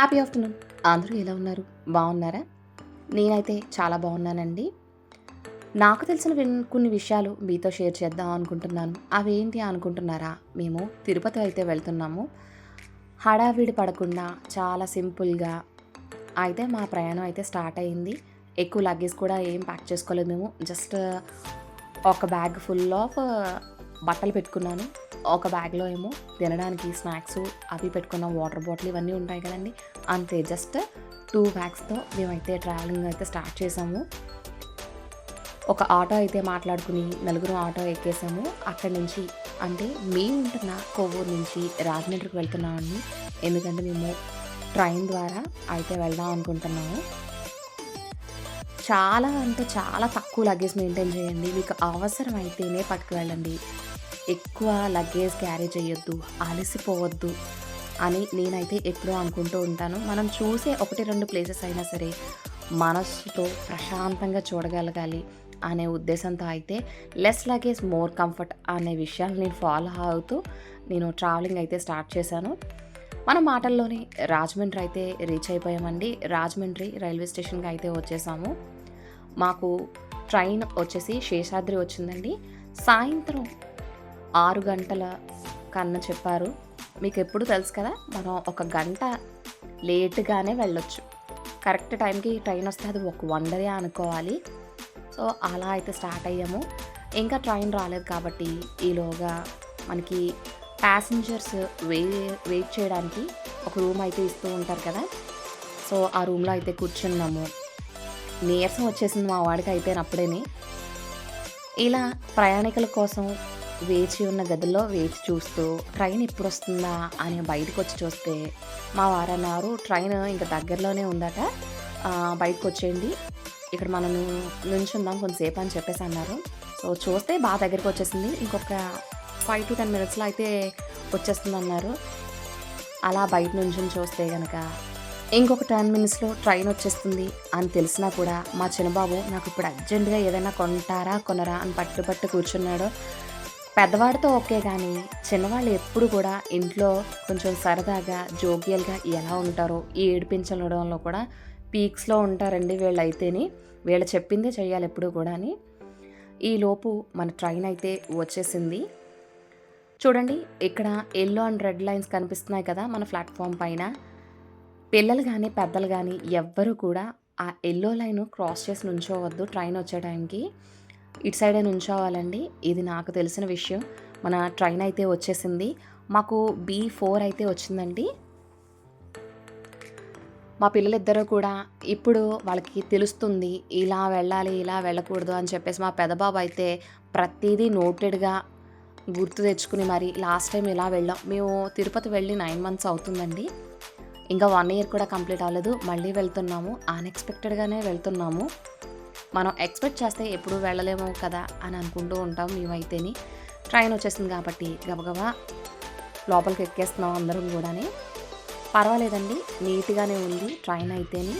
Happy afternoon. అందరూ ఎలా ఉన్నారు? బాగున్నారా? నేనైతే చాలా బాగున్నానండి. నాకు తెలిసిన కొన్ని విషయాలు మీతో షేర్ చేద్దాం అనుకుంటున్నాను. అవి ఏంటి అనుకుంటున్నారా? మేము తిరుపతి అయితే వెళ్తున్నాము. హడావిడి పడకుండా చాలా సింపుల్గా అయితే మా ప్రయాణం అయితే స్టార్ట్ అయింది. ఎక్కువ లగేజ్ కూడా ఏం ప్యాక్ చేసుకోలేదు మేము. జస్ట్ ఒక బ్యాగ్ ఫుల్ ఆఫ్ బట్టలు పెట్టుకున్నాను. ఒక బ్యాగ్లో ఏమో తినడానికి స్నాక్స్ అవి పెట్టుకున్న వాటర్ బాటిల్ ఇవన్నీ ఉంటాయి కదండి. అంతే జస్ట్ టూ బ్యాగ్స్తో మేమైతే ట్రావెలింగ్ అయితే స్టార్ట్ చేసాము. ఒక ఆటో అయితే మాట్లాడుకుని నలుగురు ఆటో ఎక్కేసాము. అక్కడి నుంచి అంటే మేము ఉంటున్న కొవ్వూరు నుంచి రాజమండ్రికి వెళ్తున్నామండి. ఎందుకంటే మేము ట్రైన్ ద్వారా అయితే వెళ్దాం అనుకుంటున్నాము. చాలా అంటే చాలా తక్కువ లగేజ్ మెయింటైన్ చేయండి. మీకు అవసరం అయితేనే పట్టుకు వెళ్ళండి ఎక్కువ లగేజ్ క్యారీ చేయొద్దు అలసిపోవద్దు అని నేనైతే ఎప్పుడూ అనుకుంటూ ఉంటాను. మనం చూసే ఒకటి రెండు ప్లేసెస్ అయినా సరే మనస్సుతో ప్రశాంతంగా చూడగలగాలి అనే ఉద్దేశంతో అయితే లెస్ లగేజ్ మోర్ కంఫర్ట్ అనే విషయాలు నేను ఫాలో అవుతూ నేను ట్రావెలింగ్ అయితే స్టార్ట్ చేశాను. మన మాటల్లోనే రాజమండ్రి అయితే రీచ్ అయిపోయామండి. రాజమండ్రి రైల్వే స్టేషన్కి అయితే వచ్చేసాము. మాకు ట్రైన్ వచ్చేసి శేషాద్రి వచ్చిందండి. సాయంత్రం ఆరు గంటల కన్నా చెప్పారు. మీకు ఎప్పుడు తెలుసు కదా మనం ఒక గంట లేట్గానే వెళ్ళొచ్చు. కరెక్ట్ టైంకి ట్రైన్ వస్తే అది ఒక వండరే అనుకోవాలి. సో అలా అయితే స్టార్ట్ అయ్యాము. ఇంకా ట్రైన్ రాలేదు కాబట్టి ఈలోగా మనకి ప్యాసింజర్స్ వే వెయిట్ చేయడానికి ఒక రూమ్ అయితే ఇస్తూ ఉంటారు కదా. సో ఆ రూమ్లో అయితే కూర్చున్నాము. నీరసం వచ్చేసింది మా వాడికి అయిపోయినప్పుడేని. ఇలా ప్రయాణికుల కోసం వేచి ఉన్న గదిలో వేచి చూస్తూ ట్రైన్ ఎప్పుడు వస్తుందా అని బయటకు వచ్చి చూస్తే మా వారన్నారు ట్రైన్ ఇంకా దగ్గరలోనే ఉందట. బయటకు వచ్చేయండి ఇక్కడ మనం నుంచుందాం కొంతసేపు అని చెప్పేసి అన్నారు. సో చూస్తే బాగా దగ్గరికి వచ్చేసింది ఇంకొక ఫైవ్ టు టెన్ మినిట్స్లో అయితే వచ్చేస్తుంది అన్నారు అలా బయట నుంచి చూస్తే కనుక ఇంకొక టెన్ మినిట్స్లో ట్రైన్ వచ్చేస్తుంది అని తెలిసినా కూడా మా చిన్నబాబు నాకు ఇప్పుడు అర్జెంటుగా ఏదైనా కొంటారా కొనరా అని పట్టు పట్టు కూర్చున్నాడు. పెద్దవాడితో ఓకే కానీ చిన్నవాళ్ళు ఎప్పుడు కూడా ఇంట్లో కొంచెం సరదాగా జోగ్యల్గా ఎలా ఉంటారో ఈ ఏడిపించడంలో కూడా పీక్స్లో ఉంటారండి వీళ్ళు అయితేని వీళ్ళు చెప్పిందే చేయాలి ఎప్పుడు కూడా అని ఈలోపు మన ట్రైన్ అయితే వచ్చేసింది. చూడండి ఇక్కడ ఎల్లో అండ్ రెడ్ లైన్స్ కనిపిస్తున్నాయి కదా మన ప్లాట్ఫామ్ పైన. పిల్లలు కానీ పెద్దలు కానీ ఎవ్వరూ కూడా ఆ ఎల్లో లైన్ క్రాస్ చేసి నుంచోవద్దు ట్రైన్ వచ్చే టైంకి. ఇటు సైడే నుంచోవాలండి ఇది నాకు తెలిసిన విషయం. మన ట్రైన్ అయితే వచ్చేసింది. మాకు బీ ఫోర్ అయితే వచ్చిందండి. మా పిల్లలిద్దరూ కూడా ఇప్పుడు వాళ్ళకి తెలుస్తుంది ఇలా వెళ్ళాలి ఇలా వెళ్ళకూడదు అని చెప్పేసి మా పెదబాబు అయితే ప్రతిదీ నోటెడ్గా గుర్తు తెచ్చుకుని మరి లాస్ట్ టైం ఇలా వెళ్ళాం. మేము తిరుపతి వెళ్ళి నైన్ మంత్స్ అవుతుందండి. ఇంకా వన్ ఇయర్ కూడా కంప్లీట్ అవ్వలేదు. మళ్ళీ వెళ్తున్నాము. అన్ఎక్స్పెక్టెడ్గానే వెళ్తున్నాము. మనం ఎక్స్పెక్ట్ చేస్తే ఎప్పుడు వెళ్ళలేము కదా అని అనుకుంటూ ఉంటాం మేమైతేని. ట్రైన్ వచ్చేసింది కాబట్టి గబగబా లోపలికి ఎక్కేస్తున్నాం అందరం కూడాని. పర్వాలేదండి నీట్గానే ఉంది ట్రైన్ అయితేని.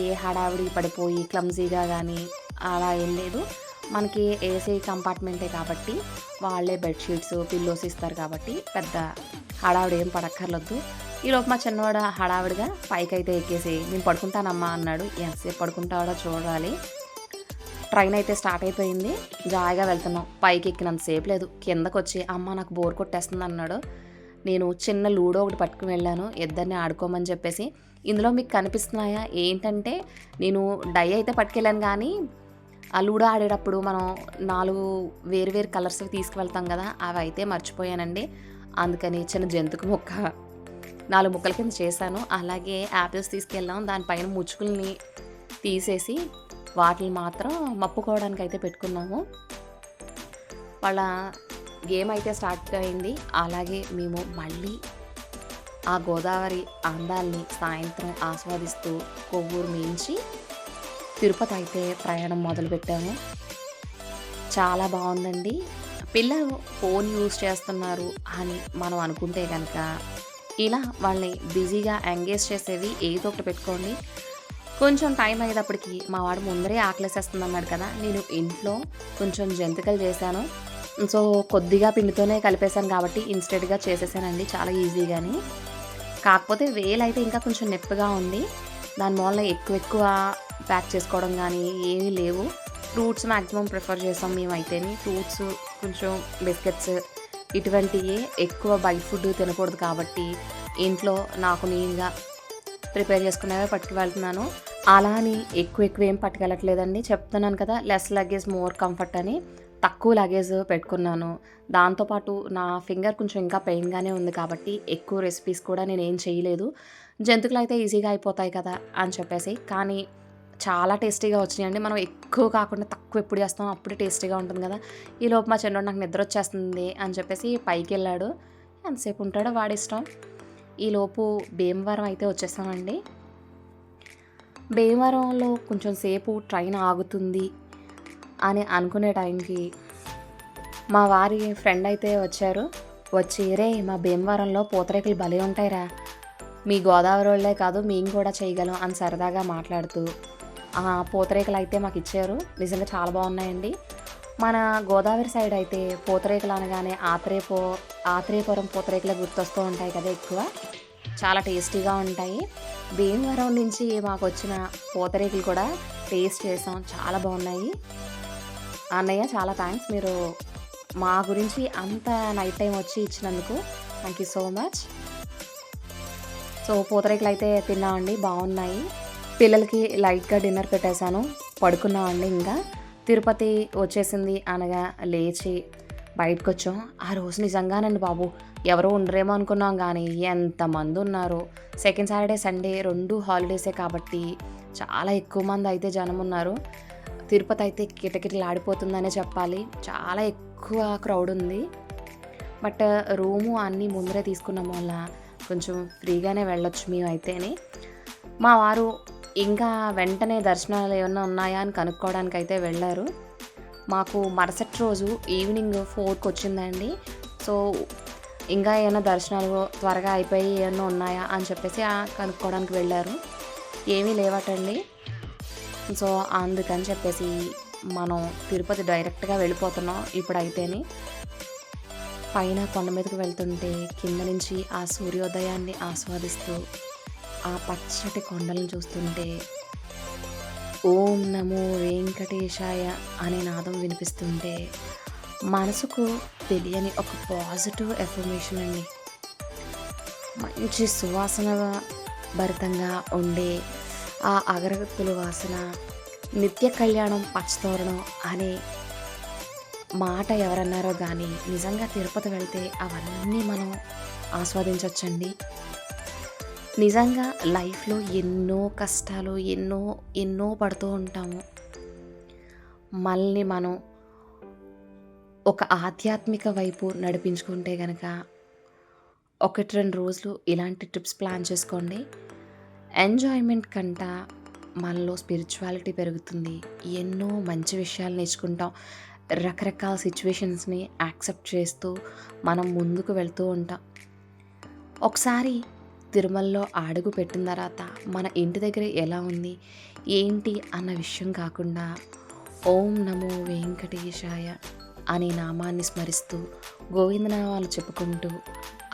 ఏ హడావిడి పడిపోయి క్లమ్జీగా కానీ అలా ఏం లేదు. మనకి ఏసీ కంపార్ట్మెంటే కాబట్టి వాళ్ళే బెడ్షీట్స్ పిల్లోస్ ఇస్తారు కాబట్టి పెద్ద హడావిడి ఏం పడక్కర్లొద్దు. ఈలోపు మా చిన్నవాడు హడావిడిగా పైకి అయితే ఎక్కేసి నేను పడుకుంటానమ్మా అన్నాడు. ఎంతసేపు పడుకుంటాడో చూడాలి. ట్రైన్ అయితే స్టార్ట్ అయిపోయింది. జాయిగా వెళ్తున్నాం. పైకి ఎక్కినంతసేపు లేదు. కిందకు వచ్చి అమ్మ నాకు బోర్ కొట్టేస్తుంది అన్నాడు. నేను చిన్న లూడో ఒకటి పట్టుకుని వెళ్ళాను. ఇద్దరిని ఆడుకోమని చెప్పేసి ఇందులో మీకు కనిపిస్తున్నాయా? ఏంటంటే నేను డై అయితే పట్టుకెళ్ళాను కానీ ఆ లూడో ఆడేటప్పుడు మనం నాలుగు వేరు వేరు కలర్స్ తీసుకువెళ్తాం కదా అవి అయితే మర్చిపోయానండి. అందుకని చిన్న జంతుకు ముక్క నాలుగు ముక్కల కింద చేశాను. అలాగే యాపిల్స్ తీసుకెళ్ళాం. దానిపైన ముచ్చుకుల్ని తీసేసి వాటిని మాత్రం మప్పుకోవడానికి అయితే పెట్టుకున్నాము. వాళ్ళ గేమ్ అయితే స్టార్ట్ అయింది. అలాగే మేము మళ్ళీ ఆ గోదావరి అందాల్ని సాయంత్రం ఆస్వాదిస్తూ కొవ్వూరు మించి తిరుపతి అయితే ప్రయాణం మొదలుపెట్టాము. చాలా బాగుందండి. పిల్లలు ఫోన్ యూజ్ చేస్తున్నారు అని మనం అనుకుంటే కనుక ఇలా వాళ్ళని బిజీగా ఎంగేజ్ చేసేవి ఏదో ఒకటి పెట్టుకోండి కొంచెం టైం అయ్యేటప్పటికి మా వాడు ముందరే ఆకలేసేస్తుంది అన్నాడు కదా నేను ఇంట్లో కొంచెం జంతికలు చేశాను సో కొద్దిగా పిండితోనే కలిపేశాను కాబట్టి ఇన్స్టెంట్గా చేసేసానండి చాలా ఈజీగాని కాకపోతే వేలైతే ఇంకా కొంచెం నొప్పిగా ఉంది. దాని మూలన ఎక్కువ ఎక్కువ ప్యాక్ చేసుకోవడం కానీ ఏమీ లేవు. ఫ్రూట్స్ మాక్సిమం ప్రిఫర్ చేసాం మేమైతేని. ఫ్రూట్స్, కొంచెం బిస్కెట్స్ ఇటువంటివి ఎక్కువ బయట ఫుడ్ తినకూడదు కాబట్టి ఇంట్లో నాకు నేనుగా ప్రిపేర్ చేసుకునేవే పట్టుకు వెళ్తున్నాను. అలా అని ఎక్కువ ఎక్కువ ఏం పట్టుకెళ్ళట్లేదండి. చెప్తున్నాను కదా! లెస్ లగేజ్ మోర్ కంఫర్ట్ అని. తక్కువ లగేజ్ పెట్టుకున్నాను. దాంతో పాటు నా ఫింగర్ కొంచెం ఇంకా పెయిన్‌గానే ఉంది కాబట్టి ఎక్కువ రెసిపీస్ కూడా నేను ఏం చేయలేదు. జంతుకులు అయితే ఈజీగా అయిపోతాయి కదా! అని చెప్పేసి. కానీ చాలా టేస్టీగా వచ్చినాయండి. మనం ఎక్కువ కాకుండా తక్కువ ఎప్పుడు చేస్తామో అప్పుడే టేస్టీగా ఉంటుంది కదా! ఈలోపు మా చిన్నోడు నాకు నిద్ర వచ్చేస్తుంది అని చెప్పేసి పైకి వెళ్ళాడు ఎంతసేపు ఉంటాడో వాడిష్టం. ఈలోపు భీమవరం అయితే వచ్చేసామండి. భీమవరంలో కొంచెం సేపు ట్రైన్ ఆగుతుంది అని అనుకునే టైంకి మా వారి ఫ్రెండ్ అయితే వచ్చారు. వచ్చి రే మా భీమవరంలో పూతరేకులు భలే ఉంటాయిరా! మీ గోదావరి వాళ్ళే కాదు మేము కూడా చేయగలం" అని సరదాగా మాట్లాడుతూ పూతరేకులు అయితే మాకు ఇచ్చారు నిజంగా చాలా బాగున్నాయండి. మన గోదావరి సైడ్ అయితే పూతరేకులు అనగానే ఆత్రేయపు ఆత్రేయపురం పూతరేకులే గుర్తొస్తూ ఉంటాయి కదా ఎక్కువ. చాలా టేస్టీగా ఉంటాయి. భీమవరం నుంచి మాకు వచ్చిన పూతరేకులు కూడా టేస్ట్ చేసాం. చాలా బాగున్నాయి. అన్నయ్య చాలా థ్యాంక్స్ మీరు మా గురించి అంత నైట్ టైం వచ్చి ఇచ్చినందుకు. Thank you so much. So, పూతరేకులైతే తిన్నామండి. బాగున్నాయి. పిల్లలకి లైట్‌గా డిన్నర్ పెట్టేసాను. పడుకున్నామండి ఇంకా. తిరుపతి వచ్చేసింది అనగా లేచి బయటకొచ్చాం. ఆ రోజు నిజంగానండి బాబు! ఎవరో ఉండరేమో అనుకున్నాం కానీ ఎంతమంది ఉన్నారు సెకండ్ సాటర్‌డే, సండే రెండు హాలిడేసే కాబట్టి చాలా ఎక్కువ మంది అయితే జనమున్నారు. తిరుపతి అయితే కిటకిటలాడిపోతుందనే చెప్పాలి. చాలా ఎక్కువ క్రౌడ్ ఉంది. బట్ రూము అన్నీ ముందరే తీసుకున్నాం వల్ల కొంచెం ఫ్రీగానే వెళ్ళొచ్చు మేము అయితేనే మా వారు ఇంకా వెంటనే దర్శనాలు ఏమైనా ఉన్నాయా అని కనుక్కోవడానికి అయితే వెళ్ళారు మాకు మరుసటి రోజు ఈవినింగ్ 4:00కొచ్చిందండి. సో, ఇంకా ఏమైనా దర్శనాలు త్వరగా అయిపోయి ఏమైనా ఉన్నాయా అని చెప్పేసి కనుక్కోవడానికి వెళ్ళారు ఏమీ లేవటండి. సో, అందుకని చెప్పేసి మనం తిరుపతి డైరెక్ట్‌గా వెళ్ళిపోతున్నాం ఇప్పుడైతేని. పైన కొండ మీదకి వెళ్తుంటే కింద నుంచి ఆ సూర్యోదయాన్ని ఆస్వాదిస్తూ, ఆ పచ్చటి కొండలను చూస్తుంటే ఓం నమో వెంకటేశాయ అనే నాదం వినిపిస్తుంటే మనసుకు తెలియని ఒక పాజిటివ్ ఎఫర్మేషన్ అండి. మంచి సువాసన భరితంగా ఉండే ఆ అగరగత్తుల వాసన, నిత్య కళ్యాణం పచ్చతోరణం అనే మాట ఎవరన్నారో కానీ నిజంగా తిరుపతి వెళ్తే అవన్నీ మనం ఆస్వాదించవచ్చండి నిజంగా లైఫ్‌లో ఎన్నో కష్టాలు, ఎన్నో ఎన్నో పడుతూ ఉంటాము. మనల్ని మనం ఒక ఆధ్యాత్మిక వైపు నడిపించుకుంటే కనుక ఒకటి రెండు రోజులు ఇలాంటి ట్రిప్స్ ప్లాన్ చేసుకోండి. ఎంజాయ్‌మెంట్ కంట మనలో స్పిరిచువాలిటీ పెరుగుతుంది. ఎన్నో మంచి విషయాలు నేర్చుకుంటాం. రకరకాల సిచ్యువేషన్స్ని యాక్సెప్ట్ చేస్తూ మనం ముందుకు వెళ్తూ ఉంటాం. ఒకసారి తిరుమలలో అడుగు పెట్టిన తర్వాత మన ఇంటి దగ్గర ఎలా ఉంది, ఏంటి అన్న విషయం కాకుండా ఓం నమో వెంకటేశాయ అనే నామాన్ని స్మరిస్తూ గోవిందనామాలు చెప్పుకుంటూ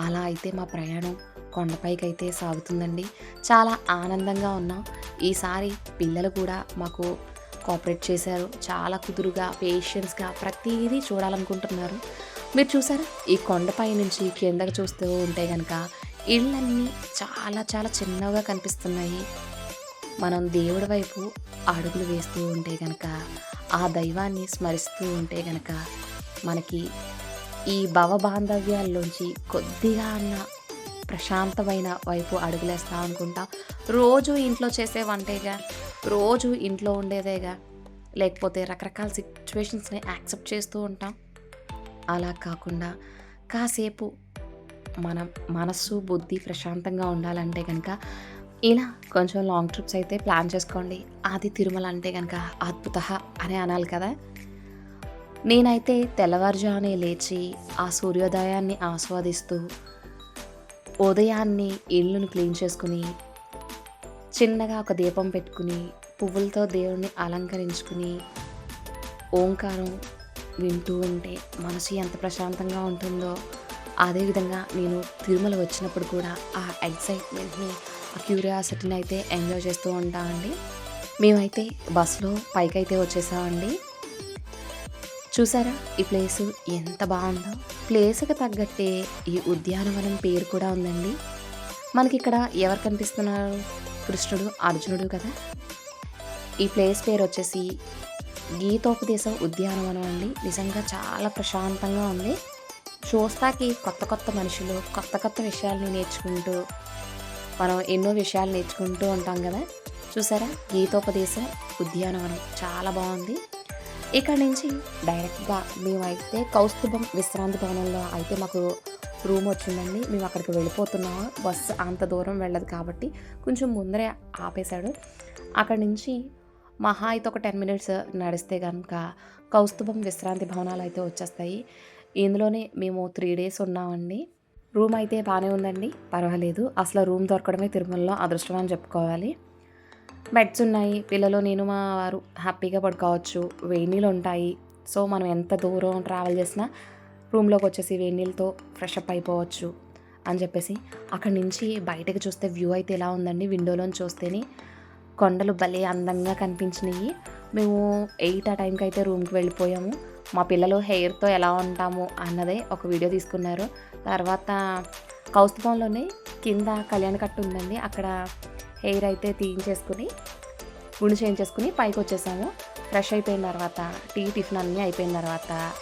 అలా అయితే మా ప్రయాణం కొండపైకైతే సాగుతుందండి. చాలా ఆనందంగా ఉన్నాం. ఈసారి పిల్లలు కూడా మాకు కోఆపరేట్ చేశారు. చాలా కుదురుగా, పేషెన్స్‌గా ప్రతిదీ చూడాలనుకుంటున్నారు. మీరు చూసారా? ఈ కొండపై నుంచి కిందకి చూస్తూ ఉంటే కనుక ఇళ్ళన్నీ చాలా చాలా చిన్నవిగా కనిపిస్తున్నాయి. మనం దేవుడి వైపు అడుగులు వేస్తూ ఉంటే గనక, ఆ దైవాన్ని స్మరిస్తూ ఉంటే గనక మనకి ఈ భవబాంధవ్యాల్లోంచి కొద్దిగా అన్న ప్రశాంతమైన వైపు అడుగులేస్తా అనుకుంటా. రోజు ఇంట్లో చేసే వంటేగా, రోజు ఇంట్లో ఉండేదేగా, లేకపోతే రకరకాల సిచ్యువేషన్స్ని యాక్సెప్ట్ చేస్తూ ఉంటాం. అలా కాకుండా కాసేపు మన మనస్సు, బుద్ధి ప్రశాంతంగా ఉండాలంటే కనుక ఇలా కొంచెం లాంగ్ ట్రిప్స్ అయితే ప్లాన్ చేసుకోండి. అది తిరుమల అంటే కనుక అద్భుత అని అనాలి కదా! నేనైతే తెల్లవారుజామునే లేచి ఆ సూర్యోదయాన్ని ఆస్వాదిస్తూ ఉదయాన్నే ఇళ్ళను క్లీన్ చేసుకొని చిన్నగా ఒక దీపం పెట్టుకుని, పువ్వులతో దేవుణ్ణి అలంకరించుకుని, ఓంకారం వింటూ ఉంటే మనసు ఎంత ప్రశాంతంగా ఉంటుందో అదేవిధంగా నేను తిరుమల వచ్చినప్పుడు కూడా ఆ ఎక్సైట్మెంట్ని ఆ క్యూరియాసిటీని అయితే ఎంజాయ్ చేస్తూ ఉంటామండి మేమైతే బస్సులో పైకైతే వచ్చేసామండి. చూసారా? ఈ ప్లేసు ఎంత బాగుందో. ప్లేస్కి తగ్గట్టే ఈ ఉద్యానవనం పేరు కూడా ఉందండి. మనకి ఇక్కడ ఎవరు కనిపిస్తున్నారు? కృష్ణుడు అర్జునుడు కదా. ఈ ప్లేస్ పేరు వచ్చేసి గీతోపదేశం ఉద్యానవనం అండి. నిజంగా చాలా ప్రశాంతంగా ఉంది. చూస్తాకి కొత్త కొత్త మనుషులు కొత్త కొత్త విషయాల్ని నేర్చుకుంటూ మనం ఎన్నో విషయాలు నేర్చుకుంటూ ఉంటాం కదా. చూసారా? గీతోపదేశం ఉద్యానవనం. చాలా బాగుంది. ఇక్కడ నుంచి డైరెక్ట్గా మేమైతే కౌస్తుభం విశ్రాంతి భవనంలో అయితే మాకు రూమ్ వచ్చిందండి. మేము అక్కడికి వెళ్ళిపోతున్నాము. బస్సు అంత దూరం వెళ్ళదు కాబట్టి కొంచెం ముందరే ఆపేశాడు. అక్కడి నుంచి మహా అయితే ఒక టెన్ మినిట్స్ నడిస్తే కనుక కౌస్తుభం విశ్రాంతి భవనాలు అయితే వచ్చేస్తాయి. ఇందులోనే మేము త్రీ డేస్ ఉన్నామండి. రూమ్ అయితే బాగానే ఉందండి. పర్వాలేదు. అసలు రూమ్ దొరకడమే తిరుమలలో అదృష్టం అని చెప్పుకోవాలి. బెడ్స్ ఉన్నాయి. పిల్లలు నేను మా వారు హ్యాపీగా పడుకోవచ్చు. వేడి నీళ్ళు ఉంటాయి. సో మనం ఎంత దూరం ట్రావెల్ చేసినా రూమ్లోకి వచ్చేసి వేడి నీళ్ళతో ఫ్రెష్ అప్ అయిపోవచ్చు అని చెప్పేసి అక్కడి నుంచి బయటకు చూస్తే వ్యూ అయితే ఎలా ఉందండి? విండోలోని చూస్తేనే కొండలు భలే అందంగా కనిపించినాయి. మేము ఎయిట్ ఆ టైంకి అయితే రూమ్కి వెళ్ళిపోయాము. మా పిల్లలు హెయిర్తో ఎలా ఉంటాము అన్నదే ఒక వీడియో తీసుకున్నారు. తర్వాత కౌస్తుభంలోనే కింద కళ్యాణ కట్టు ఉందండి. అక్కడ హెయిర్ అయితే తీయించేసుకుని గుండు చేయించేసుకుని పైకి వచ్చేసాము ఫ్రెష్ అయిపోయిన తర్వాత టీ టిఫిన్ అన్నీ అయిపోయిన తర్వాత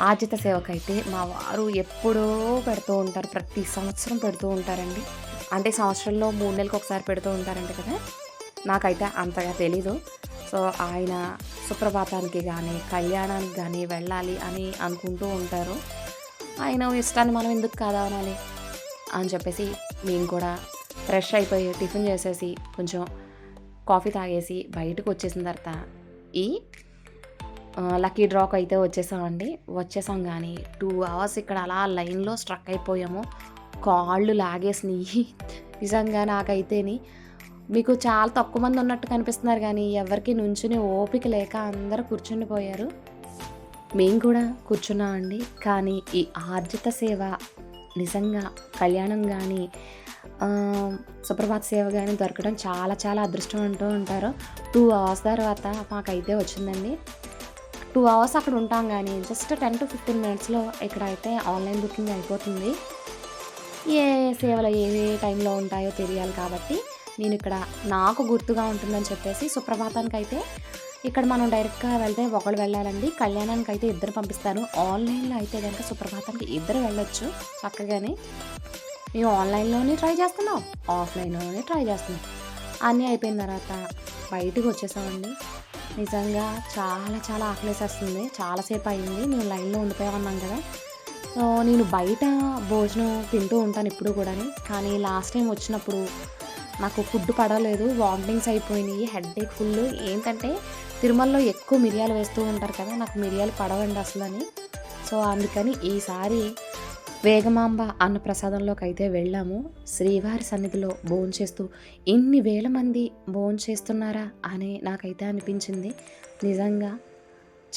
ఆర్జిత సేవకైతే మా వారు ఎప్పుడో పెడుతూ ఉంటారు. ప్రతి సంవత్సరం పెడుతూ ఉంటారండి. అంటే సంవత్సరంలో మూడు నెలలకు ఒకసారి పెడుతూ ఉంటారంట కదా. నాకైతే అంతగా తెలీదు. సో ఆయన సుప్రభాతానికి కానీ కళ్యాణానికి కానీ వెళ్ళాలి అని అనుకుంటూ ఉంటారు. ఆయన ఇష్టాన్ని మనం ఎందుకు కాదా అని చెప్పేసి మేము కూడా ఫ్రెష్ అయిపోయి టిఫిన్ చేసేసి కొంచెం కాఫీ తాగేసి బయటకు వచ్చేసిన తర్వాత ఈ లక్కీ డ్రాక్ అయితే వచ్చేసామండి. వచ్చేసాం కానీ టూ అవర్స్ ఇక్కడ అలా లైన్లో స్ట్రక్ అయిపోయాము. కాళ్ళు లాగేసినాయి. నిజంగా నాకైతేని మీకు చాలా తక్కువ మంది ఉన్నట్టు కనిపిస్తున్నారు కానీ ఎవరికి నుంచుని ఓపిక లేక అందరూ కూర్చుండిపోయారు. మేము కూడా కూర్చున్నామండి కానీ ఈ ఆర్జిత సేవ నిజంగా కళ్యాణం కానీ సుప్రభాత సేవ కానీ దొరకడం చాలా చాలా అదృష్టం అంటూ ఉంటారు. టూ అవర్స్ తర్వాత మాకైతే వచ్చిందండి. టూ అవర్స్ అక్కడ ఉంటాం కానీ జస్ట్ టెన్ టు ఫిఫ్టీన్ మినిట్స్లో ఇక్కడ అయితే ఆన్లైన్ బుకింగ్ అయిపోతుంది. ఏ సేవలు ఏ ఏ టైంలో ఉంటాయో తెలియాలి కాబట్టి నేను ఇక్కడ నాకు గుర్తుగా ఉంటుందని చెప్పేసి సుప్రభాతానికి అయితే ఇక్కడ మనం డైరెక్ట్గా వెళ్తే ఒకళ్ళు వెళ్ళాలండి. కళ్యాణానికి అయితే ఇద్దరు పంపిస్తాను ఆన్లైన్లో అయితే కనుక సుప్రభాతానికి ఇద్దరు వెళ్ళొచ్చు చక్కగానే. మేము ఆన్లైన్లోనే ట్రై చేస్తున్నాం. ఆఫ్లైన్లోనే ట్రై చేస్తున్నాం. అన్నీ అయిపోయిన తర్వాత బయటకు వచ్చేసామండి. నిజంగా చాలా చాలా ఆకలేసేస్తుంది. చాలాసేపు అయింది. మేము లైన్లో ఉండిపోయామన్నాం కదా. సో నేను బయట భోజనం తింటూ ఉంటాను ఇప్పుడు కూడా కానీ లాస్ట్ టైం వచ్చినప్పుడు నాకు ఫుడ్ పడలేదు వామిటింగ్స్ అయిపోయినాయి హెడ్ ఏక్ ఫుల్. ఏంటంటే తిరుమలలో ఎక్కువ మిరియాలు వేస్తూ ఉంటారు కదా నాకు మిరియాలు పడవండి అసలు అని సో అందుకని ఈసారి వేగమాంబ అన్న ప్రసాదంలోకి అయితే వెళ్ళాము. శ్రీవారి సన్నిధిలో భోంచేస్తూ ఇన్ని వేల మంది భోంచేస్తున్నారా అని నాకైతే అనిపించింది. నిజంగా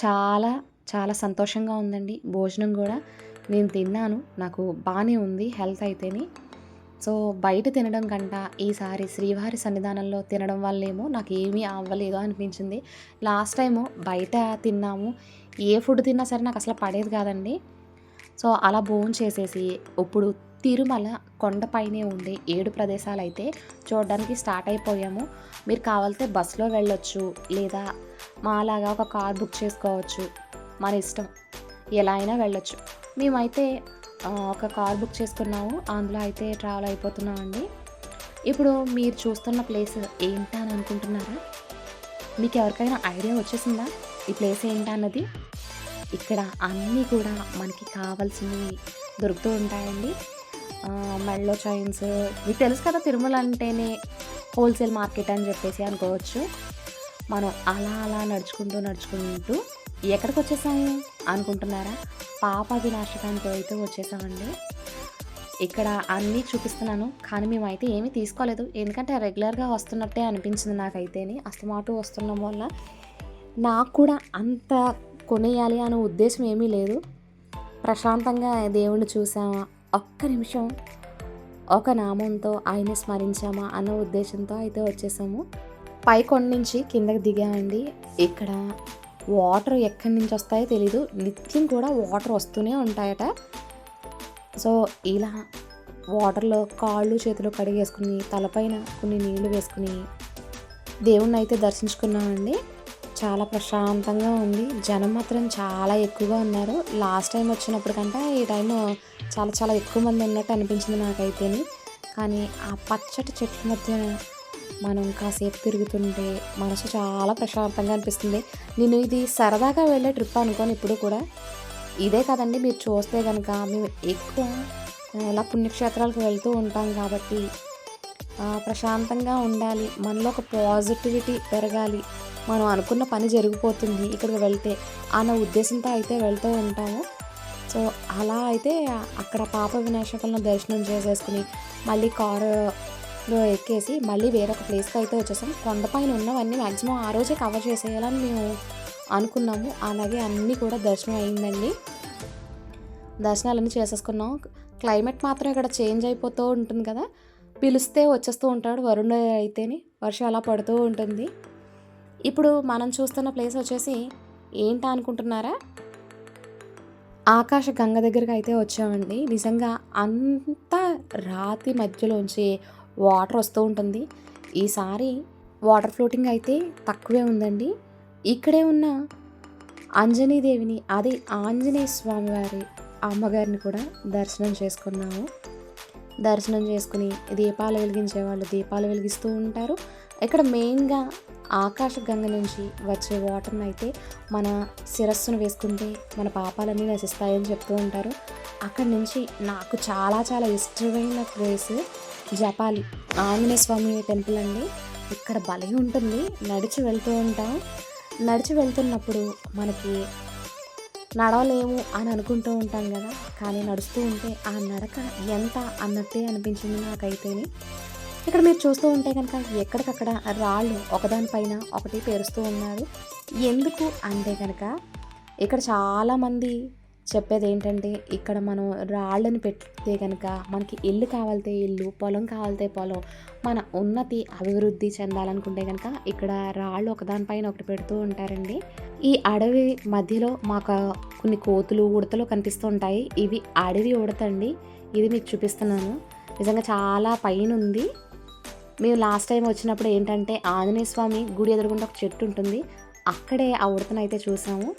చాలా చాలా సంతోషంగా ఉందండి భోజనం కూడా. నేను తిన్నాను నాకు బాగానే ఉంది హెల్త్ అయితేని. సో బయట తినడం కంట ఈసారి శ్రీవారి సన్నిధానంలో తినడం వల్లేమో నాకు ఏమీ అవ్వలేదు అనిపించింది. లాస్ట్ టైము బయట తిన్నాము. ఏ ఫుడ్ తిన్నా సరే నాకు అసలు పడేది కాదండి. సో అలా భోజనం చేసేసి ఇప్పుడు తిరుమల కొండపైనే ఉండే ఏడు ప్రదేశాలు అయితే చూడడానికి స్టార్ట్ అయిపోయాము. మీరు కావాలితే బస్సులో వెళ్ళొచ్చు లేదా మాలాగా ఒక కార్ బుక్ చేసుకోవచ్చు. మన ఇష్టం. ఎలా అయినా వెళ్ళొచ్చు. మేమైతే ఒక కార్ బుక్ చేసుకున్నాము. అందులో అయితే ట్రావెల్ అయిపోతున్నామండి ఇప్పుడు మీరు చూస్తున్న ప్లేస్ ఏంటా అని అనుకుంటున్నారా? మీకు ఎవరికైనా ఐడియా వచ్చేసిందా? ఈ ప్లేస్ ఏంటా అన్నది? ఇక్కడ అన్నీ కూడా మనకి కావాల్సినవి దొరుకుతూ ఉంటాయండి. మెడలో చైన్స్ మీకు తెలుసు కదా తిరుమల అంటేనే హోల్సేల్ మార్కెట్ అని చెప్పేసి అనుకోవచ్చు. మనం అలా అలా నడుచుకుంటూ నడుచుకుంటూ ఎక్కడికి వచ్చేసాము అనుకుంటున్నారా? పాప వినాశకానికి అయితే వచ్చేసామండి. ఇక్కడ అన్నీ చూపిస్తున్నాను కానీ మేమైతే ఏమీ తీసుకోలేదు. ఎందుకంటే రెగ్యులర్గా వస్తున్నట్టే అనిపించింది నాకైతేని. అస్తమాటు వస్తున్నాం వల్ల నాకు కూడా అంత కొనేయాలి అనే ఉద్దేశం ఏమీ లేదు. ప్రశాంతంగా దేవుణ్ణి చూసామా? ఒక్క నిమిషం ఒక నామంతో ఆయన్ని స్మరించామా అన్న ఉద్దేశంతో అయితే వచ్చేసాము. పై కొండ నుంచి కిందకి దిగామండి. ఇక్కడ వాటర్ ఎక్కడి నుంచి వస్తాయో తెలీదు. నిత్యం కూడా వాటర్ వస్తూనే ఉంటాయట. సో ఇలా వాటర్లో కాళ్ళు చేతులు కడిగేసుకుని తలపైన కొన్ని నీళ్ళు వేసుకుని దేవుణ్ణి అయితే దర్శించుకున్నామండి. చాలా ప్రశాంతంగా ఉంది. జనం మాత్రం చాలా ఎక్కువగా ఉన్నారు. లాస్ట్ టైం వచ్చినప్పుడు కంటే ఈ టైం చాలా చాలా ఎక్కువ మంది ఉన్నట్టు అనిపించింది నాకైతేని. కానీ ఆ పచ్చటి చెట్ల మధ్య మనం కాసేపు తిరుగుతుంటే మనసు చాలా ప్రశాంతంగా అనిపిస్తుంది. నేను ఇది సరదాగా వెళ్ళే ట్రిప్ అనుకోని ఇప్పుడు కూడా. ఇదే కదండి మీరు చూస్తే కనుక మేము ఎక్కువ ఇలా పుణ్యక్షేత్రాలకు వెళ్తూ ఉంటాం కాబట్టి ప్రశాంతంగా ఉండాలి మనలో ఒక పాజిటివిటీ పెరగాలి. మనం అనుకున్న పని జరిగిపోతుంది ఇక్కడికి వెళ్తే అన్న ఉద్దేశంతో అయితే వెళ్తూ ఉంటాము. సో అలా అయితే అక్కడ పాప వినాశకులను దర్శనం చేసేసుకుని మళ్ళీ కారు ఎక్కేసి మళ్ళీ వేరొక ప్లేస్కి అయితే వచ్చేసాం. కొండపైన ఉన్నవన్నీ మ్యాక్సిమం ఆ రోజే కవర్ చేసేయాలని మేము అనుకున్నాము. అలాగే అన్నీ కూడా దర్శనం అయిందండి. దర్శనాలన్నీ చేసేసుకున్నాం. క్లైమేట్ మాత్రం ఇక్కడ చేంజ్ అయిపోతూ ఉంటుంది కదా. పిలిస్తే వచ్చేస్తూ ఉంటాడు. వరుణ అయితేని వర్షం అలా పడుతూ ఉంటుంది. ఇప్పుడు మనం చూస్తున్న ప్లేస్ వచ్చేసి ఏంటా అనుకుంటున్నారా? ఆకాశ గంగ దగ్గరికి అయితే వచ్చామండి. నిజంగా అంత రాతి మధ్యలోంచి వాటర్ వస్తూ ఉంటుంది. ఈసారి వాటర్ ఫ్లోటింగ్ అయితే తక్కువే ఉందండి. ఇక్కడే ఉన్న అంజనీదేవిని అదే ఆంజనేయ స్వామివారి అమ్మగారిని కూడా దర్శనం చేసుకున్నాము. దర్శనం చేసుకుని దీపాలు వెలిగించే వాళ్ళు దీపాలు వెలిగిస్తూ ఉంటారు. ఇక్కడ మెయిన్గా ఆకాశ గంగ నుంచి వచ్చే వాటర్ని అయితే మన శిరస్సును వేసుకుంటే మన పాపాలన్నీ నశిస్తాయని చెప్తూ ఉంటారు. అక్కడి నుంచి నాకు చాలా చాలా ఇష్టమైన ప్లేస్ జపాలి. ఆంజనేయ స్వామి టెంపుల్ అండి. ఇక్కడ భలే ఉంటుంది. నడిచి వెళ్తూ ఉంటాం. నడిచి వెళ్తున్నప్పుడు మనకి నడవలేము అని అనుకుంటూ ఉంటాం కదా. కానీ నడుస్తూ ఉంటే ఆ నడక ఎంత అన్నట్టే అనిపించింది నాకైతేనే. ఇక్కడ మీరు చూస్తూ ఉంటే కనుక ఎక్కడికక్కడ రాళ్ళు ఒకదానిపైన ఒకటి పేరుస్తూ ఉన్నారు. ఎందుకు అంటే కనుక ఇక్కడ చాలామంది చెప్పేది ఏంటంటే ఇక్కడ మనం రాళ్ళని పెడితే కనుక మనకి ఇల్లు కావాలితే ఇల్లు పొలం కావాలితే పొలం మన ఉన్నతి అభివృద్ధి చెందాలనుకుంటే కనుక ఇక్కడ రాళ్ళు ఒకదానిపైన ఒకటి పెడుతూ ఉంటారండి. ఈ అడవి మధ్యలో మాకు కొన్ని కోతులు ఉడతలు కనిపిస్తూ ఉంటాయి. ఇవి అడవి ఉడతండి ఇది మీకు చూపిస్తున్నాను. నిజంగా చాలా పైన ఉంది మేము లాస్ట్ టైం వచ్చినప్పుడు ఏంటంటే ఆంజనేయ స్వామి గుడి ఎదురుగుండా ఒక చెట్టు ఉంటుంది. అక్కడే ఆ ఉడతను అయితే చూసాము.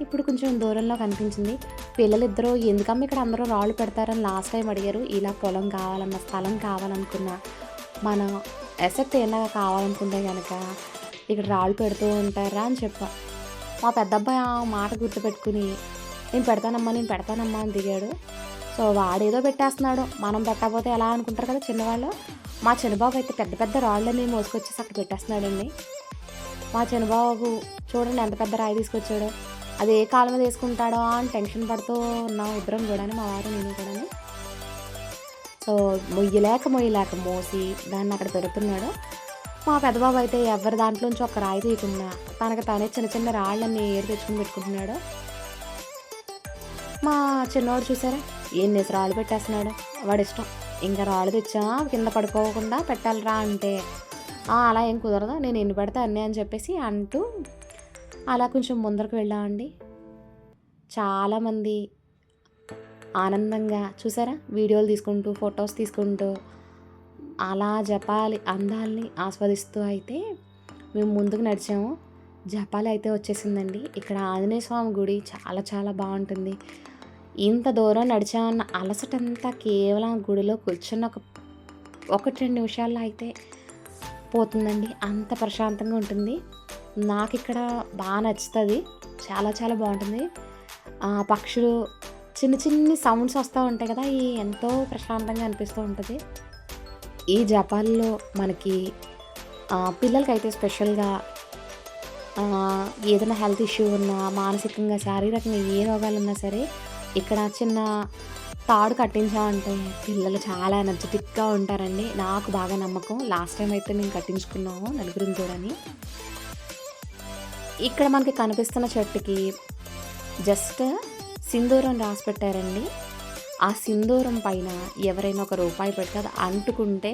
ఇప్పుడు కొంచెం దూరంలో కనిపించింది. పిల్లలిద్దరూ ఎందుకమ్మ ఇక్కడ అందరూ రాళ్ళు పెడతారని లాస్ట్ టైం అడిగారు. ఇలా పొలం కావాలన్న స్థలం కావాలనుకున్న మన ఎసెట్ ఏమైనా కావాలనుకుంటే కనుక ఇక్కడ రాళ్ళు పెడుతూ ఉంటారా అని చెప్పా. మా పెద్దబ్బాయి ఆ మాట గుర్తుపెట్టుకుని నేను పెడతానమ్మా నేను పెడతానమ్మా అని దిగాడు. సో వాడేదో పెట్టేస్తున్నాడు. మనం పెట్టకపోతే ఎలా అనుకుంటారు కదా చిన్నవాళ్ళు? మా చిన్నబాబు అయితే పెద్ద పెద్ద రాళ్ళని మోసుకొచ్చేసి అక్కడ పెట్టేస్తున్నాడండి. మా చిన్నబాబు చూడండి ఎంత పెద్ద రాయి తీసుకొచ్చాడో. అది ఏ కాలం మీద వేసుకుంటాడో అని టెన్షన్ పడుతూ ఉన్నాం ఇద్దరం కూడా మా వారు నేను కూడా సో మొయ్యలేక మొయ్యలేక మోసి దాన్ని అక్కడ పెడుతున్నాడు. మా పెద్దబాబు అయితే ఎవరి దాంట్లోంచి ఒక రాయి తీయకుండా తనకు తానే చిన్న చిన్న రాళ్ళని ఏరు తెచ్చుకుని పెట్టుకుంటున్నాడు. మా చిన్నవాడు చూసారా? ఎన్ని రాళ్ళు పెట్టేస్తున్నాడు? వాడు ఇష్టం. ఇంకా రాళ్ళు తెచ్చా? కింద పడుకోకుండా పెట్టాలిరా అంటే. అలా ఏం కుదరదు. నేను ఎన్ని పెడతా అన్నీ అని చెప్పేసి అంటూ అలా కొంచెం ముందరకు వెళ్ళామండి చాలామంది ఆనందంగా చూసారా? వీడియోలు తీసుకుంటూ ఫొటోస్ తీసుకుంటూ అలా జపాలి అందాల్ని ఆస్వాదిస్తూ అయితే మేము ముందుకు నడిచాము. జపాలి అయితే వచ్చేసిందండి. ఇక్కడ ఆంజనేయ స్వామి గుడి చాలా చాలా బాగుంటుంది. ఇంత దూరం నడిచామన్న అలసటంతా కేవలం గుడిలో కూర్చున్న ఒక ఒకటి రెండు నిమిషాల్లో అయితే పోతుందండి. అంత ప్రశాంతంగా ఉంటుంది. నాకు ఇక్కడ బాగా నచ్చుతుంది. చాలా చాలా బాగుంటుంది. పక్షులు చిన్న చిన్ని సౌండ్స్ వస్తూ ఉంటాయి కదా ఈ ఎంతో ప్రశాంతంగా అనిపిస్తూ ఉంటుంది. ఈ జపాల్లో మనకి పిల్లలకైతే స్పెషల్గా ఏదైనా హెల్త్ ఇష్యూ ఉన్నా మానసికంగా శారీరకంగా ఏ రోగాలు ఉన్నా సరే ఇక్కడ చిన్న తాడు కట్టించామంటే పిల్లలు చాలా ఎనర్జెటిక్గా ఉంటారండి. నాకు బాగా నమ్మకం. లాస్ట్ టైం అయితే మేము కట్టించుకున్నాము నలుగురిని కూడాని. ఇక్కడ మనకి కనిపిస్తున్న చెట్టుకి జస్ట్ సింధూరం రాసి పెట్టారండి ఆ సింధూరం పైన ఎవరైనా ఒక రూపాయి పెడితే అది అంటుకుంటే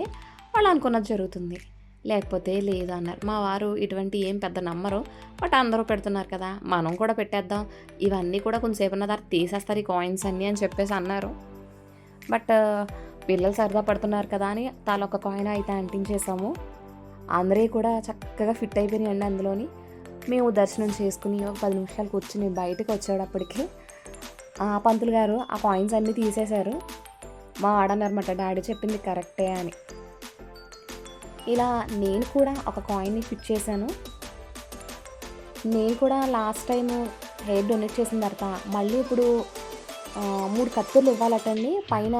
వాళ్ళు అనుకున్నది జరుగుతుంది. లేకపోతే లేదన్నారు. మా వారు ఇటువంటి ఏం పెద్ద నమ్మరు. బట్ అందరూ పెడుతున్నారు కదా. మనం కూడా పెట్టేద్దాం. ఇవన్నీ కూడా కొంచెంసేపు ఉన్న తర్వాత తీసేస్తారు ఈ కాయిన్స్ అన్నీ అని చెప్పేసి అన్నారు. బట్ పిల్లలు సరదా పడుతున్నారు కదా అని తాలొక కాయిన్ అయితే అంటించేసాము. అందరూ కూడా చక్కగా ఫిట్ అయిపోయినాయండి అందులోని. మేము దర్శనం చేసుకుని ఒక పది నిమిషాలు కూర్చుని బయటకు వచ్చేటప్పటికి ఆ పంతులు గారు ఆ కాయిన్స్ అన్నీ తీసేశారు. మా వాడన్నారన్నమాట డాడీ చెప్పింది కరెక్టే అని. ఇలా నేను కూడా ఒక కాయిన్ని ఫిట్ చేశాను. నేను కూడా లాస్ట్ టైం హెయిర్ డొనేట్ చేసిన తర్వాత మళ్ళీ ఇప్పుడు మూడు కత్తులు ఇవ్వాలటండి. పైన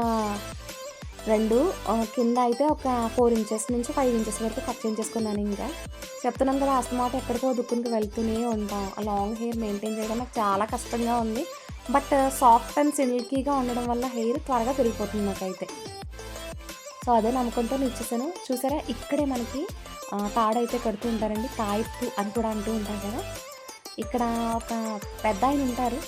రెండు కింద అయితే ఒక ఫోర్ ఇంచెస్ నుంచి ఫైవ్ ఇంచెస్ వరకు కట్ చేయించేసుకున్నాను ఇంకా. చెప్తున్నాం కదా అస్తమాట ఎక్కడికో దుక్కునికి వెళ్తూనే ఉంటాం. ఆ లాంగ్ హెయిర్ మెయింటైన్ చేయడం నాకు చాలా కష్టంగా ఉంది. బట్ సాఫ్ట్ అండ్ సిల్కీగా ఉండడం వల్ల హెయిర్ త్వరగా పెరిగిపోతుంది నాకైతే. సో అదే నమ్మకంతో నేను ఇచ్చేసాను. చూసారా ఇక్కడే మనకి తాడైతే కడుతూ ఉంటారండి. తాయిప్పు అని కూడా అంటూ ఉంటారు కదా. ఇక్కడ ఒక పెద్ద ఆయన ఉంటారు.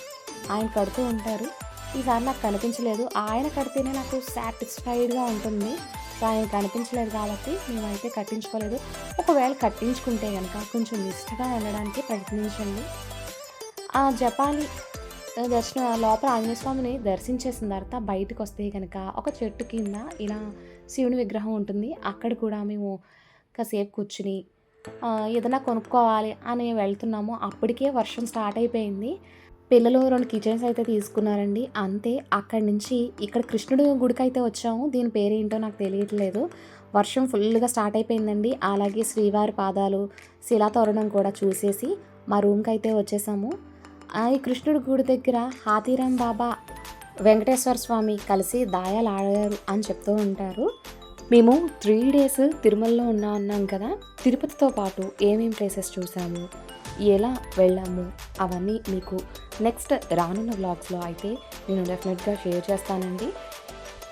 ఆయన కడుతూ ఉంటారు. ఈసారి నాకు కనిపించలేదు. ఆయన కడితేనే నాకు సాటిస్ఫైడ్గా ఉంటుంది. సో ఆయన కనిపించలేదు కాబట్టి మేమైతే కట్టించుకోలేదు. ఒకవేళ కట్టించుకుంటే కనుక కొంచెం లిస్ట్గా వెళ్ళడానికి ప్రయత్నించండి. ఆ జపాలి దర్శన లోపల ఆంజనేయ స్వామిని దర్శించేసిన తర్వాత బయటకు వస్తే కనుక ఒక చెట్టు కింద ఇలా శివుని విగ్రహం ఉంటుంది. అక్కడ కూడా మేము కాసేపు కూర్చుని ఏదైనా కొనుక్కోవాలి అని వెళ్తున్నాము. అప్పటికే వర్షం స్టార్ట్ అయిపోయింది. పిల్లలు రెండు కిచెన్స్ అయితే తీసుకున్నారండి. అంతే అక్కడి నుంచి ఇక్కడ కృష్ణుడు గుడికి అయితే వచ్చాము. దీని పేరేంటో నాకు తెలియట్లేదు. వర్షం ఫుల్గా స్టార్ట్ అయిపోయిందండి. అలాగే శ్రీవారి పాదాలు శిలాతోరణం కూడా చూసేసి మా రూమ్కి అయితే వచ్చేసాము. ఆ ఈ కృష్ణుడి గుడి దగ్గర హాతీరాం బాబా వెంకటేశ్వర స్వామి కలిసి దాయాలు ఆడారు అని చెప్తూ ఉంటారు. మేము త్రీ డేస్ తిరుమలలో ఉన్నా అన్నాం కదా. తిరుపతితో పాటు ఏమేం ప్లేసెస్ చూసాము? ఎలా వెళ్ళాము అవన్నీ మీకు నెక్స్ట్ రానున్న వ్లాగ్స్లో అయితే నేను డెఫినెట్గా షేర్ చేస్తానండి.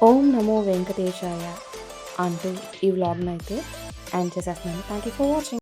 ఓం నమో వెంకటేశాయ అంటూ ఈ వ్లాగ్ని అయితే ఎండ్ చేసేస్తున్నాను. Thank you for watching